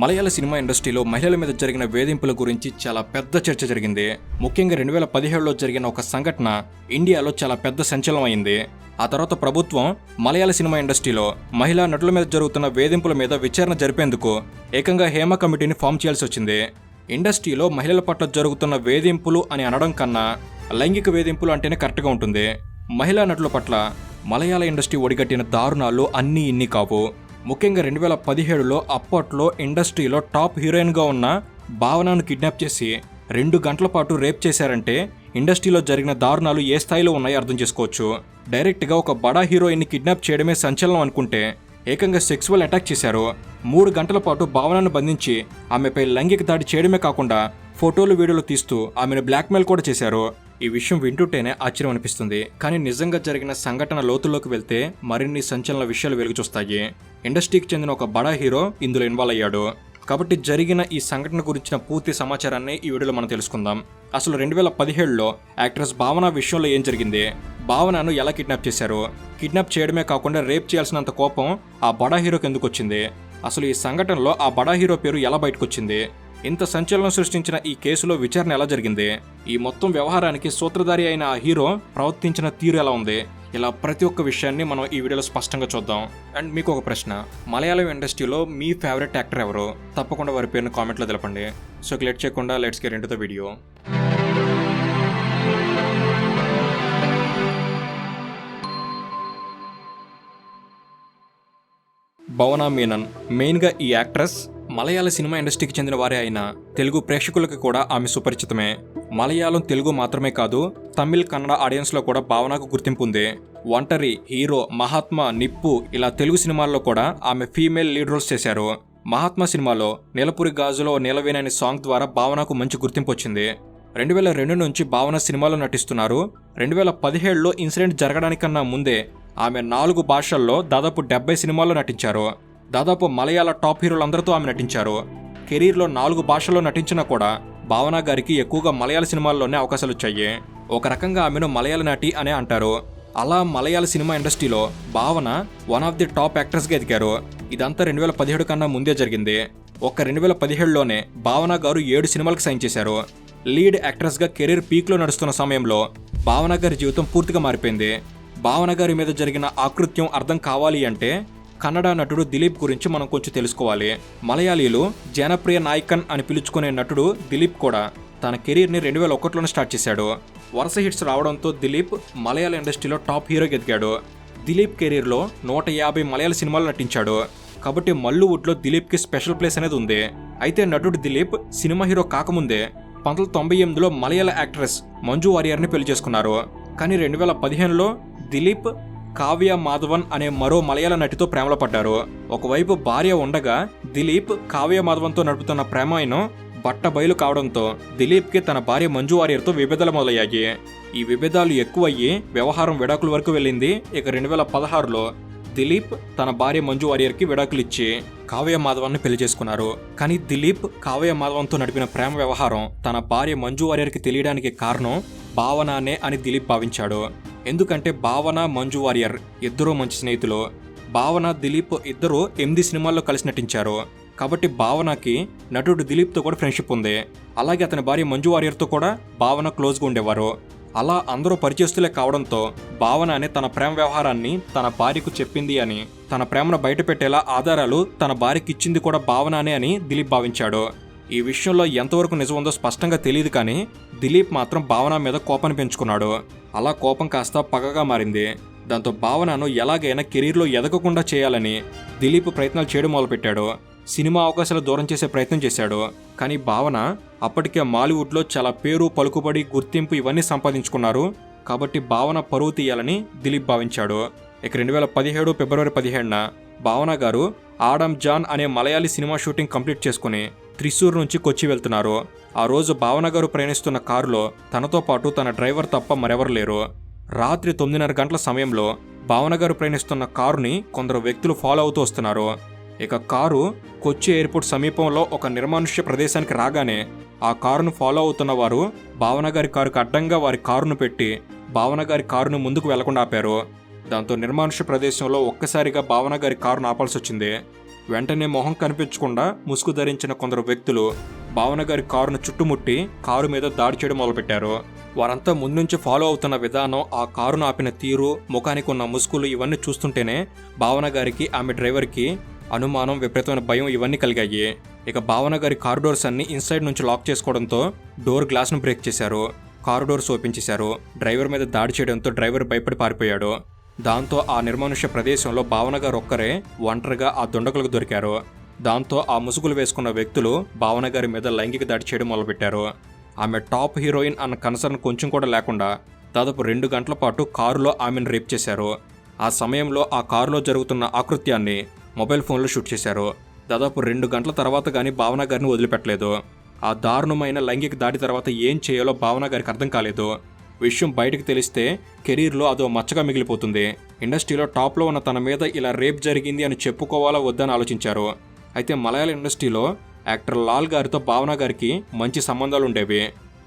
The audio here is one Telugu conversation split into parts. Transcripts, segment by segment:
మలయాళ సినిమా ఇండస్ట్రీలో మహిళల మీద జరిగిన వేధింపుల గురించి చాలా పెద్ద చర్చ జరిగింది. ముఖ్యంగా రెండు వేల పదిహేడులో జరిగిన ఒక సంఘటన ఇండియాలో చాలా పెద్ద సంచలనం అయింది. ఆ తర్వాత ప్రభుత్వం మలయాళ సినిమా ఇండస్ట్రీలో మహిళా నటుల మీద జరుగుతున్న వేధింపుల మీద విచారణ జరిపేందుకు ఏకంగా హేమ కమిటీని ఫామ్ చేయాల్సి వచ్చింది. ఇండస్ట్రీలో మహిళల పట్ల జరుగుతున్న వేధింపులు అని అనడం కన్నా లైంగిక వేధింపులు అంటేనే కరెక్ట్గా ఉంటుంది. మహిళా నటుల పట్ల మలయాళ ఇండస్ట్రీ ఒడిగట్టిన దారుణాలు అన్నీ ఇన్ని కావు. ముఖ్యంగా రెండు వేల పదిహేడులో అప్పట్లో ఇండస్ట్రీలో టాప్ హీరోయిన్గా ఉన్న భావనను కిడ్నాప్ చేసి రెండు గంటల పాటు రేప్ చేశారంటే ఇండస్ట్రీలో జరిగిన దారుణాలు ఏ స్థాయిలో ఉన్నాయో అర్థం చేసుకోవచ్చు. డైరెక్ట్గా ఒక బడా హీరోయిన్ని కిడ్నాప్ చేయడమే సంచలనం అనుకుంటే ఏకంగా సెక్సువల్ అటాక్ చేశారు. మూడు గంటల పాటు భావనను బంధించి ఆమెపై లైంగిక దాడి చేయడమే కాకుండా ఫోటోలు వీడియోలు తీస్తూ ఆమెను బ్లాక్మెయిల్ కూడా చేశారు. ఈ విషయం వింటుంటేనే ఆశ్చర్యం అనిపిస్తుంది. కానీ నిజంగా జరిగిన సంఘటన లోతుల్లోకి వెళ్తే మరిన్ని సంచలన విషయాలు వెలుగుచూస్తాయి. ఇండస్ట్రీకి చెందిన ఒక బడా హీరో ఇందులో ఇన్వాల్వ్ అయ్యాడు. కాబట్టి జరిగిన ఈ సంఘటన గురించిన పూర్తి సమాచారాన్ని ఈ వీడియోలో మనం తెలుసుకుందాం. అసలు రెండు వేల పదిహేడులో యాక్ట్రెస్ భావన విషయంలో ఏం జరిగింది? భావనను ఎలా కిడ్నాప్ చేశారు? కిడ్నాప్ చేయడమే కాకుండా రేప్ చేయాల్సినంత కోపం ఆ బడా హీరోకి ఎందుకు వచ్చింది అసలు ఈ సంఘటనలో ఆ బడా హీరో పేరు ఎలా బయటకు వచ్చింది ఇంత సంచలనం సృష్టించిన ఈ కేసులో విచారణ ఎలా జరిగింది? ఈ మొత్తం వ్యవహారానికి సూత్రధారి అయిన ఆ హీరో ప్రవర్తించిన తీరు ఎలా ఉంది? ఇలా ప్రతి ఒక్క విషయాన్ని మనం ఈ వీడియోలో స్పష్టంగా చూద్దాం. అండ్ మీకు ఒక ప్రశ్న. మలయాళం ఇండస్ట్రీలో మీ ఫేవరెట్ యాక్టర్ ఎవరు? తప్పకుండా వారి పేరును కామెంట్లో తెలపండి. సో లేట్ చేయకుండా let's get into the video. Bhavana Menon. మెయిన్గా ఈ యాక్ట్రెస్ మలయాళ సినిమా ఇండస్ట్రీకి చెందిన వారే అయినా తెలుగు ప్రేక్షకులకి కూడా ఆమె సుపరిచితమే. మలయాళం తెలుగు మాత్రమే కాదు తమిళ్ కన్నడ ఆడియన్స్లో కూడా భావనకు గుర్తింపు ఉంది. ఒంటరి హీరో మహాత్మా నిప్పు ఇలా తెలుగు సినిమాల్లో కూడా ఆమె ఫీమేల్ లీడ్ రోల్స్ చేశారు. మహాత్మా సినిమాలో నీలపురి గాజులో నీలవేణి సాంగ్ ద్వారా భావనకు మంచి గుర్తింపు వచ్చింది. రెండు వేల రెండు నుంచి భావన సినిమాలో నటిస్తున్నారు. రెండు వేల పదిహేడులో ఇన్సిడెంట్ జరగడానికన్నా ముందే ఆమె నాలుగు భాషల్లో దాదాపు డెబ్బై సినిమాల్లో నటించారు. దాదాపు మలయాళ టాప్ హీరోలందరితో ఆమె నటించారు. కెరీర్లో నాలుగు భాషల్లో నటించినా కూడా భావన గారికి ఎక్కువగా మలయాళ సినిమాల్లోనే అవకాశాలు వచ్చాయి ఒక రకంగా ఆమెను మలయాళ నటి అనే అంటారు. అలా మలయాళ సినిమా ఇండస్ట్రీలో Bhavana one of the top యాక్టర్స్గా ఎదిగారు. ఇదంతా రెండు వేల పదిహేడు కన్నా ముందే జరిగింది. ఒక రెండు వేల పదిహేడులోనే భావన గారు ఏడు సినిమాలకు సైన్ చేశారు. లీడ్ యాక్ట్రెస్గా కెరీర్ పీక్లో నడుస్తున్న సమయంలో భావన గారి జీవితం పూర్తిగా మారిపోయింది. భావన గారి మీద జరిగిన ఆకృత్యం అర్థం కావాలి అంటే కన్నడ నటుడు దిలీప్ గురించి మనం కొంచెం తెలుసుకోవాలి. మలయాళీలు జనప్రియ నాయకన్ అని పిలుచుకునే నటుడు దిలీప్ కూడా తన కెరీర్ని రెండు వేల ఒకటిలోనే స్టార్ట్ చేశాడు. వరుస హిట్స్ రావడంతో దిలీప్ మలయాళ ఇండస్ట్రీలో టాప్ హీరోగా ఎదిగాడు. దిలీప్ కెరీర్లో నూట యాభై మలయాళ సినిమాలు నటించాడు. కాబట్టి మల్లువుడ్లో దిలీప్కి స్పెషల్ ప్లేస్ అనేది ఉంది. అయితే నటుడు దిలీప్ సినిమా హీరో కాకముందే పంతొమ్మిది తొంభై ఎనిమిదిలో మలయాళ యాక్ట్రెస్ మంజు వారియర్ని పెళ్ళి చేసుకున్నారు. కానీ రెండు వేల పదిహేనులో దిలీప్ కావ్య మాధవన్ అనే మరో మలయాళ నటితో ప్రేమలో పడ్డారు. ఒకవైపు భార్య ఉండగా దిలీప్ కావ్య మాధవన్తో నడుపుతున్న ప్రేమాయణం బట్ట బయలు కావడంతో దిలీప్కి తన భార్య మంజు వారియర్తో విభేదాలు మొదలయ్యాయి. ఈ విభేదాలు ఎక్కువయ్యి వ్యవహారం విడాకుల వరకు వెళ్ళింది. ఇక రెండు వేల పదహారులో దిలీప్ తన భార్య మంజు వారియర్కి విడాకులు ఇచ్చి కావ్య మాధవన్ని పెళ్ళి చేసుకున్నారు. కానీ దిలీప్ కావ్య మాధవన్తో నడిపిన ప్రేమ వ్యవహారం తన భార్య మంజు వారియర్కి తెలియడానికి కారణం భావనానే అని దిలీప్ భావించాడు. ఎందుకంటే భావన మంజు వారియర్ ఇద్దరూ మంచి స్నేహితులు. భావన దిలీప్ ఇద్దరూ ఎనిమిది సినిమాల్లో కలిసి నటించారు. కాబట్టి భావనకి నటుడు దిలీప్తో కూడా ఫ్రెండ్షిప్ ఉంది. అలాగే అతని భార్య మంజు వారియర్తో కూడా భావన క్లోజ్గా ఉండేవారు. అలా అందరూ పరిచయస్తులే కావడంతో భావన అనే తన ప్రేమ వ్యవహారాన్ని తన భార్యకు చెప్పింది అని తన ప్రేమను బయటపెట్టేలా ఆధారాలు తన భార్యకి ఇచ్చింది కూడా భావన అనే అని దిలీప్ భావించాడు. ఈ విషయంలో ఎంతవరకు నిజం ఉందో స్పష్టంగా తెలియదు కానీ దిలీప్ మాత్రం భావన మీద కోపాన్ని పెంచుకున్నాడు. అలా కోపం కాస్త పగగా మారింది. దాంతో భావనను ఎలాగైనా కెరీర్లో ఎదగకుండా చేయాలని దిలీప్ ప్రయత్నాలు చేయడం మొదలుపెట్టాడు. సినిమా అవకాశాలు దూరం చేసే ప్రయత్నం చేశాడు. కానీ భావన అప్పటికే మాలీవుడ్లో చాలా పేరు పలుకుబడి గుర్తింపు ఇవన్నీ సంపాదించుకున్నారు. కాబట్టి భావన పరువు తీయాలని దిలీప్ భావించాడు. ఇక రెండు వేల పదిహేడు ఫిబ్రవరి పదిహేడున భావన గారు ఆడమ్ జాన్ అనే మలయాళీ సినిమా షూటింగ్ కంప్లీట్ చేసుకుని త్రిశూర్ నుంచి కొచ్చి వెళ్తున్నారు. ఆ రోజు భావన గారు ప్రయాణిస్తున్న కారులో తనతో పాటు తన డ్రైవర్ తప్ప మరెవరు లేరు. రాత్రి తొమ్మిదిన్నర గంటల సమయంలో భావన గారు ప్రయాణిస్తున్న కారుని కొందరు వ్యక్తులు ఫాలో అవుతూ వస్తున్నారు. ఇక కారు కొచ్చి ఎయిర్పోర్ట్ సమీపంలో ఒక నిర్మానుష్య ప్రదేశానికి రాగానే ఆ కారును ఫాలో అవుతున్న వారు భావన గారి కారుకు అడ్డంగా వారి కారును పెట్టి భావన గారి కారును ముందుకు వెళ్ళకుండా ఆపారు. దాంతో నిర్మానుష్య ప్రదేశంలో ఒక్కసారిగా భావన గారి కారును ఆపాల్సి వచ్చింది. వెంటనే మొహం కనిపించకుండా ముసుగు ధరించిన కొందరు వ్యక్తులు భావన గారి కారును చుట్టుముట్టి కారు మీద దాడి చేయడం మొదలుపెట్టారు. వారంతా ముందుంచి ఫాలో అవుతున్న విధానం ఆ కారును ఆపిన తీరు ముఖానికి ఉన్న ముసుగులు ఇవన్నీ చూస్తుంటేనే భావన గారికి ఆమె డ్రైవర్కి అనుమానం విపరీతమైన భయం ఇవన్నీ కలిగాయి. ఇక భావన గారి కారు డోర్స్ అన్ని ఇన్సైడ్ నుంచి లాక్ చేసుకోవడంతో డోర్ గ్లాస్ను బ్రేక్ చేశారు. కారు డోర్స్ ఓపెన్ చేశారు. డ్రైవర్ మీద దాడి చేయడంతో డ్రైవర్ భయపడి పారిపోయాడు. దాంతో ఆ నిర్మానుష్య ప్రదేశంలో భావనగారు ఒక్కరే ఒంటరిగా ఆ దుండగులకు దొరికారు. దాంతో ఆ ముసుగులు వేసుకున్న వ్యక్తులు భావనగారి మీద లైంగిక దాడి చేయడం మొదలుపెట్టారు. ఆమె టాప్ హీరోయిన్ అన్న కన్సర్న్ కొంచెం కూడా లేకుండా దాదాపు రెండు గంటల పాటు కారులో ఆమెను రేప్ చేశారు. ఆ సమయంలో ఆ కారులో జరుగుతున్న ఆకృత్యాన్ని మొబైల్ ఫోన్లో షూట్ చేశారు. దాదాపు రెండు గంటల తర్వాత కానీ భావన గారిని వదిలిపెట్టలేదు. ఆ దారుణమైన లైంగిక దాడి తర్వాత ఏం చేయాలో భావన గారికి అర్థం కాలేదు. విషయం బయటకు తెలిస్తే కెరీర్లో అదో మచ్చగా మిగిలిపోతుంది. ఇండస్ట్రీలో టాప్లో ఉన్న తన మీద ఇలా రేప్ జరిగింది అని చెప్పుకోవాలా వద్దని ఆలోచించారు. అయితే మలయాళ ఇండస్ట్రీలో యాక్టర్ లాల్ గారితో భావన గారికి మంచి సంబంధాలు ఉండేవి.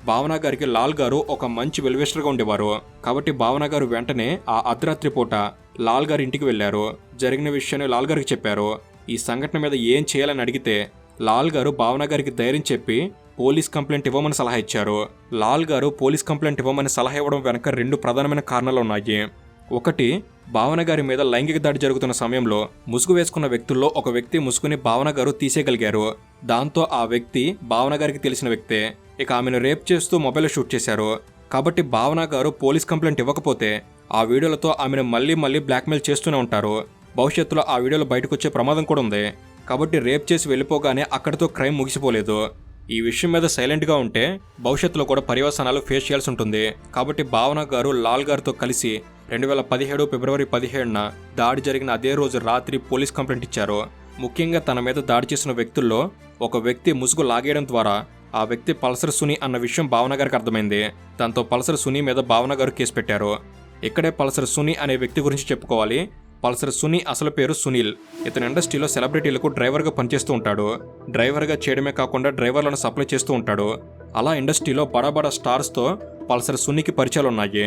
భావన గారికి లాల్ గారు ఒక మంచి వెల్వేస్టర్గా ఉండేవారు. కాబట్టి భావన గారు వెంటనే ఆ అర్ధరాత్రి పూట లాల్ గారి ఇంటికి వెళ్ళారు జరిగిన విషయాన్ని లాల్ గారికి చెప్పారు. ఈ సంఘటన మీద ఏం చేయాలని అడిగితే లాల్ గారు భావన గారికి ధైర్యం చెప్పి పోలీస్ కంప్లైంట్ ఇవ్వమని సలహా ఇచ్చారు. లాల్ గారు పోలీస్ కంప్లైంట్ ఇవ్వమని సలహా ఇవ్వడం వెనక రెండు ప్రధానమైన కారణాలు ఉన్నాయి. ఒకటి భావన గారి మీద లైంగిక దాడి జరుగుతున్న సమయంలో ముసుగు వేసుకున్న వ్యక్తుల్లో ఒక వ్యక్తి ముసుగుని భావన గారు తీసేయగలిగారు. దాంతో ఆ వ్యక్తి భావన గారికి తెలిసిన వ్యక్తే. ఇక ఆమెను రేప్ చేస్తూ మొబైల్ షూట్ చేశారు. కాబట్టి భావన గారు పోలీస్ కంప్లైంట్ ఇవ్వకపోతే ఆ వీడియోలతో ఆమెను మళ్ళీ మళ్ళీ బ్లాక్మెయిల్ చేస్తూనే ఉంటారు. భవిష్యత్తులో ఆ వీడియోలు బయటకు వచ్చే ప్రమాదం కూడా ఉంది. కాబట్టి రేప్ చేసి వెళ్ళిపోగానే అక్కడితో క్రైమ్ ముగిసిపోలేదు. ఈ విషయం మీద సైలెంట్గా ఉంటే భవిష్యత్తులో కూడా పర్యవసానాలు ఫేస్ చేయాల్సి ఉంటుంది. కాబట్టి భావన గారు లాల్ గారితో కలిసి రెండు వేల పదిహేడు ఫిబ్రవరి పదిహేడున దాడి జరిగిన అదే రోజు రాత్రి పోలీస్ కంప్లైంట్ ఇచ్చారు. ముఖ్యంగా తన మీద దాడి చేసిన వ్యక్తుల్లో ఒక వ్యక్తి ముసుగు లాగేయడం ద్వారా ఆ వ్యక్తి పల్సర్ సుని అన్న విషయం భావన గారికి అర్థమైంది. దాంతో పల్సర్ సుని మీద భావన గారు కేసు పెట్టారు. ఇక్కడే పల్సర్ సుని అనే వ్యక్తి గురించి చెప్పుకోవాలి. పల్సర్ సుని అసలు పేరు సునీల్. ఇతను ఇండస్ట్రీలో సెలబ్రిటీలకు డ్రైవర్గా పనిచేస్తూ ఉంటాడు. డ్రైవర్గా చేయడమే కాకుండా డ్రైవర్లను సప్లై చేస్తూ ఉంటాడు. అలా ఇండస్ట్రీలో బడాబడా స్టార్స్తో పల్సర్ సునీకి పరిచయాలు ఉన్నాయి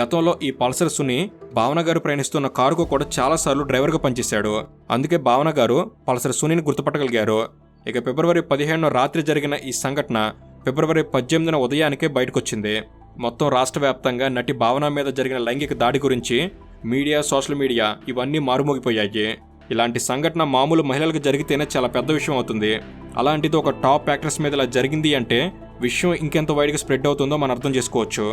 గతంలో ఈ పల్సర్ సుని భావన గారు ప్రయాణిస్తున్న కారుకు కూడా చాలాసార్లు డ్రైవర్గా పనిచేశాడు. అందుకే భావన గారు పల్సర్ సునీని గుర్తుపట్టగలిగారు. ఇక ఫిబ్రవరి పదిహేనున రాత్రి జరిగిన ఈ సంఘటన ఫిబ్రవరి పద్దెనిమిదిన ఉదయానికే బయటకొచ్చింది. మొత్తం రాష్ట్ర వ్యాప్తంగా నటి భావన మీద జరిగిన లైంగిక దాడి గురించి మీడియా సోషల్ మీడియా ఇవన్నీ మారుమోగిపోయాయి ఇలాంటి సంఘటన మామూలు మహిళలకు జరిగితేనే చాలా పెద్ద విషయం అవుతుంది. అలాంటిది ఒక టాప్ యాక్ట్రెస్ మీద ఇలా జరిగింది అంటే విషయం ఇంకెంత వైడ్గా స్ప్రెడ్ అవుతుందో మనం అర్థం చేసుకోవచ్చు.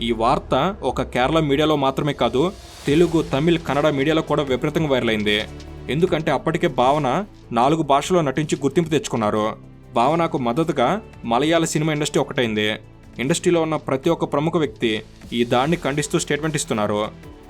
ఈ వార్త ఒక కేరళ మీడియాలో మాత్రమే కాదు తెలుగు తమిళ్ కన్నడ మీడియాలో కూడా విపరీతంగా వైరల్ అయింది. ఎందుకంటే అప్పటికే భావన నాలుగు భాషల్లో నటించి గుర్తింపు తెచ్చుకున్నారు. భావనకు మద్దతుగా మలయాళ సినిమా ఇండస్ట్రీ ఒకటైంది. ఇండస్ట్రీలో ఉన్న ప్రతి ఒక్క ప్రముఖ వ్యక్తి ఈ దాడిని ఖండిస్తూ స్టేట్మెంట్ ఇస్తున్నారు.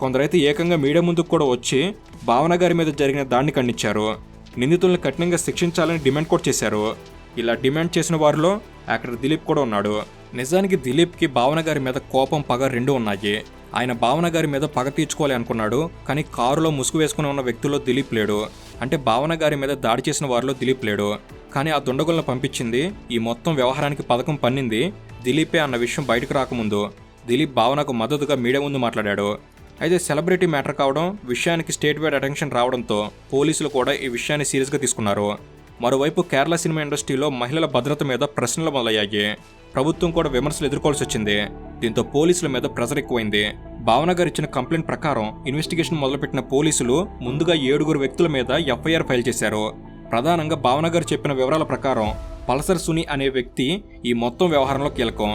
కొందరైతే ఏకంగా మీడియా ముందుకు కూడా వచ్చి భావన గారి మీద జరిగిన దాడిని ఖండించారు. నిందితుల్ని కఠినంగా శిక్షించాలని డిమాండ్ కూడా చేశారు. ఇలా డిమాండ్ చేసిన వారిలో అక్కడ దిలీప్ కూడా ఉన్నాడు. నిజానికి దిలీప్కి భావన గారి మీద కోపం పగ రెండు ఉన్నాయి. ఆయన భావన గారి మీద పగ తీర్చుకోవాలి అనుకున్నాడు. కానీ కారులో ముసుగు వేసుకుని ఉన్న వ్యక్తుల్లో దిలీప్ లేడు. అంటే భావన గారి మీద దాడి చేసిన వారిలో దిలీప్ లేడు. కానీ ఆ దుండగులను పంపించింది ఈ మొత్తం వ్యవహారానికి పథకం పన్నింది దిలీపే అన్న విషయం బయటకు రాకముందు. దిలీప్ భావనకు మద్దతుగా మీడియా ముందు మాట్లాడాడు. అయితే సెలబ్రిటీ మ్యాటర్ కావడం విషయానికి స్టేట్ వైడ్ అటెన్షన్ రావడంతో పోలీసులు కూడా ఈ విషయాన్ని సీరియస్గా తీసుకున్నారు. మరోవైపు కేరళ సినిమా ఇండస్ట్రీలో మహిళల భద్రత మీద ప్రశ్నలు మొదలయ్యాయి. ప్రభుత్వం కూడా విమర్శలు ఎదుర్కోవాల్సి వచ్చింది. దీంతో పోలీసుల మీద ప్రెజర్ ఎక్కువైంది. భావన గారు ఇచ్చిన కంప్లైంట్ ప్రకారం ఇన్వెస్టిగేషన్ మొదలుపెట్టిన పోలీసులు ముందుగా ఏడుగురు వ్యక్తుల మీద ఎఫ్ఐఆర్ ఫైల్ చేశారు. ప్రధానంగా భావన గారు చెప్పిన వివరాల ప్రకారం పల్సర్ సుని అనే వ్యక్తి ఈ మొత్తం వ్యవహారంలో కీలకం.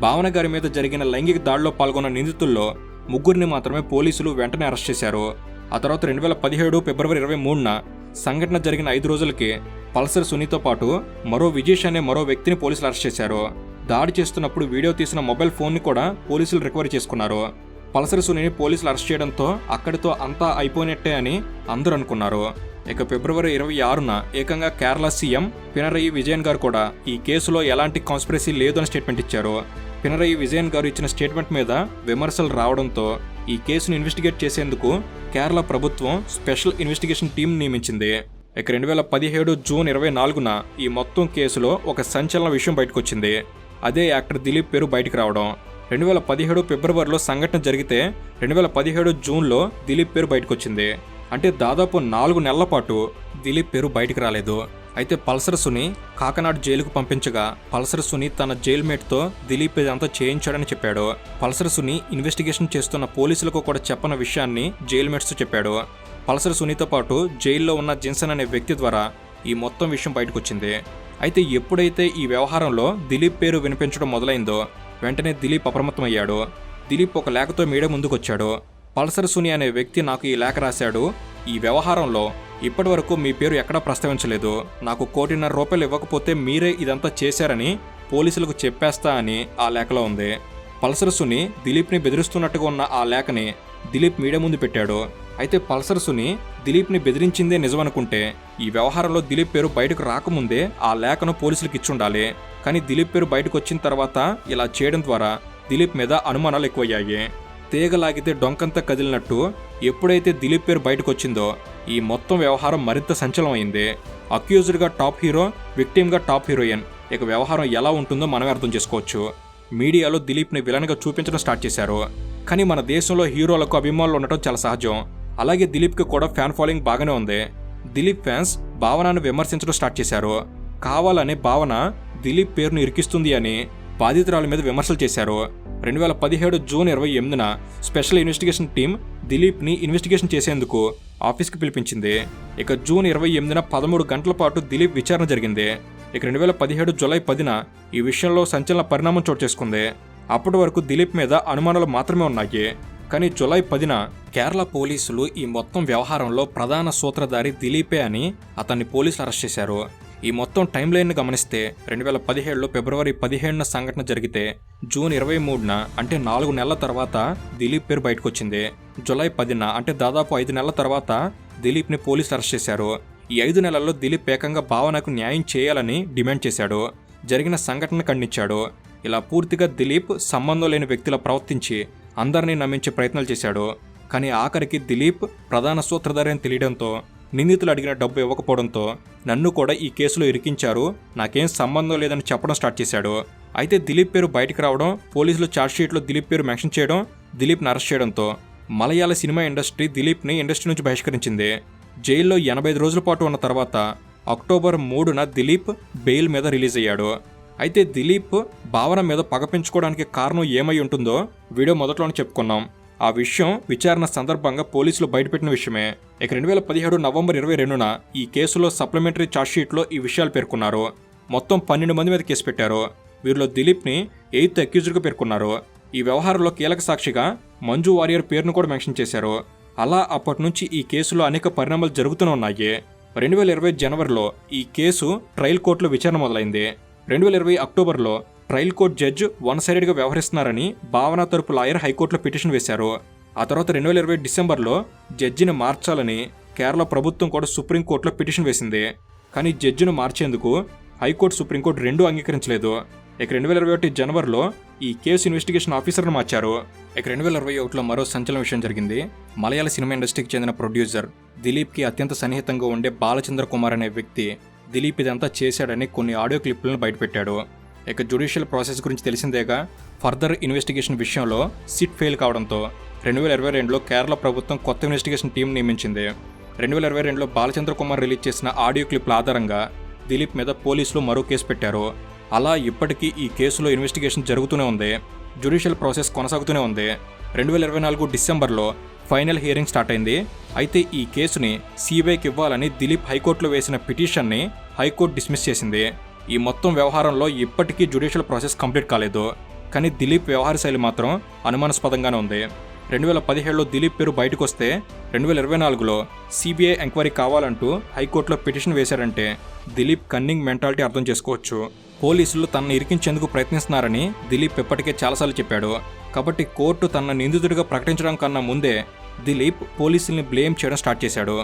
భావన గారి మీద జరిగిన లైంగిక దాడిలో పాల్గొన్న నిందితుల్లో ముగ్గురిని మాత్రమే పోలీసులు వెంటనే అరెస్ట్ చేశారు. ఆ తర్వాత రెండు వేల పదిహేడు ఫిబ్రవరి ఇరవై మూడున సంఘటన జరిగిన ఐదు రోజులకి పల్సర్ సునీతో పాటు మరో విజేష్ అనే మరో వ్యక్తిని పోలీసులు అరెస్ట్ చేశారు. దాడి చేస్తున్నప్పుడు వీడియో తీసిన మొబైల్ ఫోన్ని కూడా పోలీసులు రికవరీ చేసుకున్నారు. పల్సర్ సునీని పోలీసులు అరెస్ట్ చేయడంతో అక్కడితో అంతా అయిపోయినట్టే అని అందరూ అనుకున్నారు. ఇక ఫిబ్రవరి ఇరవై ఆరున ఏకంగా కేరళ సీఎం పినరయి విజయన్ గారు కూడా ఈ కేసులో ఎలాంటి కాన్స్పిరసీ లేదని స్టేట్మెంట్ ఇచ్చారు. పినరయి విజయన్ గారు ఇచ్చిన స్టేట్మెంట్ మీద విమర్శలు రావడంతో ఈ కేసును ఇన్వెస్టిగేట్ చేసేందుకు కేరళ ప్రభుత్వం స్పెషల్ ఇన్వెస్టిగేషన్ టీం నియమించింది. ఇక రెండు వేల పదిహేడు జూన్ ఇరవై నాలుగున ఈ మొత్తం కేసులో ఒక సంచలన విషయం బయటకొచ్చింది. అదే యాక్టర్ దిలీప్ పేరు బయటికి రావడం. రెండు వేల పదిహేడు ఫిబ్రవరిలో సంఘటన జరిగితే రెండు వేల పదిహేడు జూన్లో దిలీప్ పేరు బయటకొచ్చింది. అంటే దాదాపు నాలుగు నెలల పాటు దిలీప్ పేరు బయటకు రాలేదు. అయితే పల్సర్ సుని కాకనాడ్ జైలుకు పంపించగా పల్సర్ సుని తన జైల్ మేట్తో దిలీప్ ఇదంతా చేయించాడని చెప్పాడు. పల్సర్ సుని ఇన్వెస్టిగేషన్ చేస్తున్న పోలీసులకు కూడా చెప్పని విషయాన్ని జైల్ మేట్స్ చెప్పాడు. పల్సర్ సునీతో పాటు జైల్లో ఉన్న జిన్సన్ అనే వ్యక్తి ద్వారా ఈ మొత్తం విషయం బయటకు వచ్చింది అయితే ఎప్పుడైతే ఈ వ్యవహారంలో దిలీప్ పేరు వినిపించడం మొదలైందో వెంటనే దిలీప్ అప్రమత్తమయ్యాడు. దిలీప్ ఒక లేఖతో మీడియా ముందుకొచ్చాడు. పల్సర్ సుని అనే వ్యక్తి నాకు ఈ లేఖ రాశాడు. ఈ వ్యవహారంలో ఇప్పటివరకు మీ పేరు ఎక్కడా ప్రస్తావించలేదు. నాకు కోటిన్నర రూపాయలు ఇవ్వకపోతే మీరే ఇదంతా చేశారని పోలీసులకు చెప్పేస్తా అని ఆ లేఖలో ఉంది. పల్సర్ సుని దిలీప్ని బెదిరిస్తున్నట్టుగా ఉన్న ఆ లేఖని దిలీప్ మీడియా ముందు పెట్టాడు. అయితే పల్సర్ సుని దిలీప్ని బెదిరించిందే నిజమనుకుంటే ఈ వ్యవహారంలో దిలీప్ పేరు బయటకు రాకముందే ఆ లేఖను పోలీసులకు ఇచ్చుండాలి. కానీ దిలీప్ పేరు బయటకు వచ్చిన తర్వాత ఇలా చేయడం ద్వారా దిలీప్ మీద అనుమానాలు ఎక్కువయ్యాయి. తీగలాగితే డొంకంతా కదిలినట్టు ఎప్పుడైతే దిలీప్ పేరు బయటకు వచ్చిందో ఈ మొత్తం వ్యవహారం మరింత సంచలనమైంది. అక్యూజ్డ్గా టాప్ హీరో విక్టిమ్గా టాప్ హీరోయిన్. ఇక వ్యవహారం ఎలా ఉంటుందో మనమే అర్థం చేసుకోవచ్చు. మీడియాలో దిలీప్ని విలన్గా చూపించడం స్టార్ట్ చేశారు. కానీ మన దేశంలో హీరోలకు అభిమానులు ఉండటం చాలా సహజం. అలాగే దిలీప్కి కూడా ఫ్యాన్ ఫాలోయింగ్ బాగానే ఉంది. దిలీప్ ఫ్యాన్స్ భావనను విమర్శించడం స్టార్ట్ చేశారు. కావాలనే భావన దిలీప్ పేరును ఇరికిస్తుంది అని బాధితురాల మీద విమర్శలు చేశారు. రెండు వేల పదిహేడు జూన్ ఇరవై ఎనిమిదిన స్పెషల్ ఇన్వెస్టిగేషన్ టీం దిలీప్ని ఇన్వెస్టిగేషన్ చేసేందుకు ఆఫీస్కి పిలిపించింది. ఇక జూన్ ఇరవై ఎనిమిదిన పదమూడు గంటల పాటు దిలీప్ విచారణ జరిగింది. ఇక రెండు వేల పదిహేడు జూలై పదిన ఈ విషయంలో సంచలన పరిణామం చోటు చేసుకుంది. అప్పటి వరకు దిలీప్ మీద అనుమానాలు మాత్రమే ఉన్నాయి. కానీ జులై పదిన కేరళ పోలీసులు ఈ మొత్తం వ్యవహారంలో ప్రధాన సూత్రధారి దిలీపే అని అతన్ని పోలీసులు అరెస్ట్ చేశారు. ఈ మొత్తం టైం లైన్ గమనిస్తే రెండు వేల పదిహేడులో ఫిబ్రవరి పదిహేడున సంఘటన జరిగితే జూన్ ఇరవై మూడున అంటే నాలుగు నెలల తర్వాత దిలీప్ పేరు బయటకు వచ్చింది జులై పదిన అంటే దాదాపు ఐదు నెలల తర్వాత దిలీప్ని పోలీసులు అరెస్ట్ చేశారు. ఈ ఐదు నెలల్లో దిలీప్ ఏకంగా భావనకు న్యాయం చేయాలని డిమాండ్ చేశాడు. జరిగిన సంఘటన ఖండించాడు. ఇలా పూర్తిగా దిలీప్ సంబంధం లేని వ్యక్తిలా ప్రవర్తించి అందరినీ నమ్మించే ప్రయత్నాలు చేశాడు. కానీ ఆఖరికి దిలీప్ ప్రధాన సూత్రధారి అని తెలియడంతో నిందితులు అడిగిన డబ్బు ఇవ్వకపోవడంతో నన్ను కూడా ఈ కేసులో ఇరికించారు. నాకేం సంబంధం లేదని చెప్పడం స్టార్ట్ చేశాడు. అయితే దిలీప్ పేరు బయటకు రావడం పోలీసులు షీట్లో దిలీప్ పేరు మెన్షన్ చేయడం దిలీప్ని అరెస్ట్ చేయడంతో మలయాళ సినిమా ఇండస్ట్రీ దిలీప్ని ఇండస్ట్రీ నుంచి బహిష్కరించింది. జైల్లో ఎనభై ఐదు రోజుల పాటు ఉన్న తర్వాత అక్టోబర్ మూడున దిలీప్ బెయిల్ మీద రిలీజ్ అయ్యాడు. అయితే దిలీప్ భావన మీద పగ పెంచుకోవడానికి కారణం ఏమై ఉంటుందో వీడియో మొదట్లోనే చెప్పుకున్నాం. ఆ విషయం విచారణ సందర్భంగా పోలీసులు బయటపెట్టిన విషయమే. ఇక రెండు వేల పదిహేడు నవంబర్ ఇరవై రెండున ఈ కేసులో సప్లిమెంటరీ ఛార్జ్షీట్లో ఈ విషయాలు పేర్కొన్నారు. మొత్తం పన్నెండు మంది మీద కేసు పెట్టారు. వీరిలో దిలీప్ని ఎయిత్ అక్యూజ్డ్గా పేర్కొన్నారు. ఈ వ్యవహారంలో కీలక సాక్షిగా మంజు వారియర్ పేరును కూడా మెన్షన్ చేశారు. అలా అప్పటి నుంచి ఈ కేసులో అనేక పరిణామాలు జరుగుతూనే ఉన్నాయి. రెండు వేల ఇరవై జనవరిలో ఈ కేసు ట్రయల్ కోర్టులో విచారణ మొదలైంది. రెండు వేల ఇరవై అక్టోబర్లో ట్రయల్ కోర్ట్ జడ్జ్ వన్ సైడెడ్గా వ్యవహరిస్తున్నారని భావన తరపు లాయర్ హైకోర్టులో పిటిషన్ వేశారు. ఆ తర్వాత రెండు వేల ఇరవై డిసెంబర్లో జడ్జిని మార్చాలని కేరళ ప్రభుత్వం కూడా సుప్రీంకోర్టులో పిటిషన్ వేసింది. కానీ జడ్జిను మార్చేందుకు హైకోర్టు సుప్రీంకోర్టు రెండూ అంగీకరించలేదు. ఇక రెండు వేల ఇరవై ఒకటి జనవరిలో ఈ కేసు ఇన్వెస్టిగేషన్ ఆఫీసర్ను మార్చారు. ఇక రెండు వేల ఇరవై ఒకటిలో మరో సంచలన విషయం జరిగింది. మలయాళ సినిమా ఇండస్ట్రీకి చెందిన ప్రొడ్యూసర్ దిలీప్కి అత్యంత సన్నిహితంగా ఉండే బాలచంద్ర కుమార్ అనే వ్యక్తి దిలీప్ ఇదంతా చేశాడని కొన్ని ఆడియో క్లిప్లను బయటపెట్టాడు. ఇక జ్యుడిషియల్ ప్రాసెస్ గురించి తెలిసిందేగా ఫర్దర్ ఇన్వెస్టిగేషన్ విషయంలో సిట్ ఫెయిల్ కావడంతో రెండు వేల ఇరవై రెండులో కేరళ ప్రభుత్వం కొత్త ఇన్వెస్టిగేషన్ టీం నియమించింది. రెండు వేల ఇరవై రెండులో బాలచంద్ర కుమార్ రిలీజ్ చేసిన ఆడియో క్లిప్ల ఆధారంగా దిలీప్ మీద పోలీసులు మరో కేసు పెట్టారు. అలా ఇప్పటికీ ఈ కేసులో ఇన్వెస్టిగేషన్ జరుగుతూనే ఉంది. జ్యుడిషియల్ ప్రాసెస్ కొనసాగుతూనే ఉంది. రెండు వేల ఇరవై నాలుగు డిసెంబర్లో ఫైనల్ హియరింగ్ స్టార్ట్ అయింది. అయితే ఈ కేసుని సిబిఐకి ఇవ్వాలని దిలీప్ హైకోర్టులో వేసిన పిటిషన్ని హైకోర్టు డిస్మిస్ చేసింది. ఈ మొత్తం వ్యవహారంలో ఇప్పటికీ జ్యుడిషియల్ ప్రాసెస్ కంప్లీట్ కాలేదు. కానీ దిలీప్ వ్యవహార శైలి మాత్రం అనుమానాస్పదంగానే ఉంది. రెండు వేల పదిహేడులో దిలీప్ పేరు బయటకు వస్తే రెండు వేల ఇరవై నాలుగులో సిబిఐ ఎంక్వైరీ కావాలంటూ హైకోర్టులో పిటిషన్ వేశారంటే దిలీప్ కన్నింగ్ మెంటాలిటీ అర్థం చేసుకోవచ్చు. పోలీసులు తనను ఇరికించేందుకు ప్రయత్నిస్తున్నారని దిలీప్ ఇప్పటికే చాలాసార్లు చెప్పాడు. కాబట్టి కోర్టు తన నిందితుడిగా ప్రకటించడం కన్నా ముందే దిలీప్ పోలీసుల్ని బ్లేమ్ చేయడం స్టార్ట్ చేశాడు.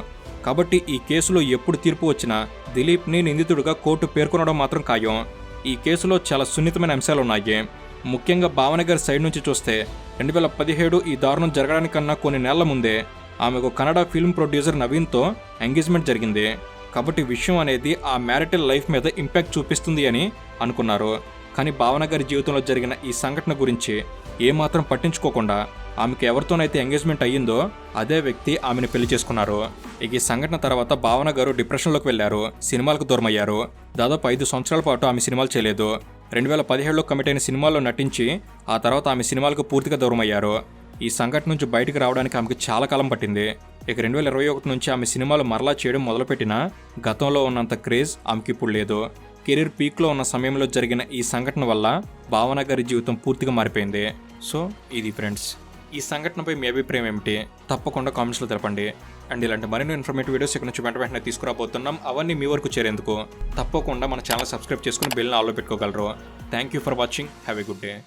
కాబట్టి ఈ కేసులో ఎప్పుడు తీర్పు వచ్చినా దిలీప్ని నిందితుడిగా కోర్టు పేర్కొనడం మాత్రం ఖాయం. ఈ కేసులో చాలా సున్నితమైన అంశాలు ఉన్నాయి ముఖ్యంగా భావన గారి సైడ్ నుంచి చూస్తే రెండు వేల పదిహేడు ఈ దారుణం జరగడానికన్నా కొన్ని నెలల ముందే ఆమెకు కన్నడ ఫిల్మ్ ప్రొడ్యూసర్ నవీన్తో ఎంగేజ్మెంట్ జరిగింది. కాబట్టి విషయం అనేది ఆ మ్యారిటల్ లైఫ్ మీద ఇంపాక్ట్ చూపిస్తుంది అని అనుకున్నారు. కానీ భావన గారి జీవితంలో జరిగిన ఈ సంఘటన గురించి ఏమాత్రం పట్టించుకోకుండా ఆమెకు ఎవరితోనైతే ఎంగేజ్మెంట్ అయ్యిందో అదే వ్యక్తి ఆమెను పెళ్ళి చేసుకున్నారు. ఇక ఈ సంఘటన తర్వాత భావన గారు డిప్రెషన్లోకి వెళ్ళారు సినిమాలకు దూరం అయ్యారు దాదాపు ఐదు సంవత్సరాల పాటు ఆమె సినిమాలు చేయలేదు. రెండు వేల పదిహేడులో కమిట్ అయిన సినిమాల్లో నటించి ఆ తర్వాత ఆమె సినిమాలకు పూర్తిగా దూరం అయ్యారు ఈ సంఘటన నుంచి బయటకు రావడానికి ఆమెకి చాలా కాలం పట్టింది. ఇక రెండు వేల ఇరవై ఒకటి నుంచి ఆమె సినిమాలు మరలా చేయడం మొదలుపెట్టినా గతంలో ఉన్నంత క్రేజ్ ఆమెకి ఇప్పుడు లేదు. కెరీర్ పీక్లో ఉన్న సమయంలో జరిగిన ఈ సంఘటన వల్ల భావన గారి జీవితం పూర్తిగా మారిపోయింది. సో ఇది ఫ్రెండ్స్. ఈ సంఘటనపై మీ అభిప్రాయం ఏమిటి? తప్పకుండా కామెంట్స్లో తెలపండి. అండ్ ఇలాంటి మరిన్ని ఇన్ఫర్మేటివ్ వీడియోస్ ఇక్కడ నుంచి వెంట వెంటనే తీసుకురాబోతున్నాం. అవన్నీ మీ వరకు చేరేందుకు తప్పకుండా మన ఛానల్ సబ్స్క్రైబ్ చేసుకుని బెల్ని ఆల్లో పెట్టుకోగలరు. Thank you for watching have a good day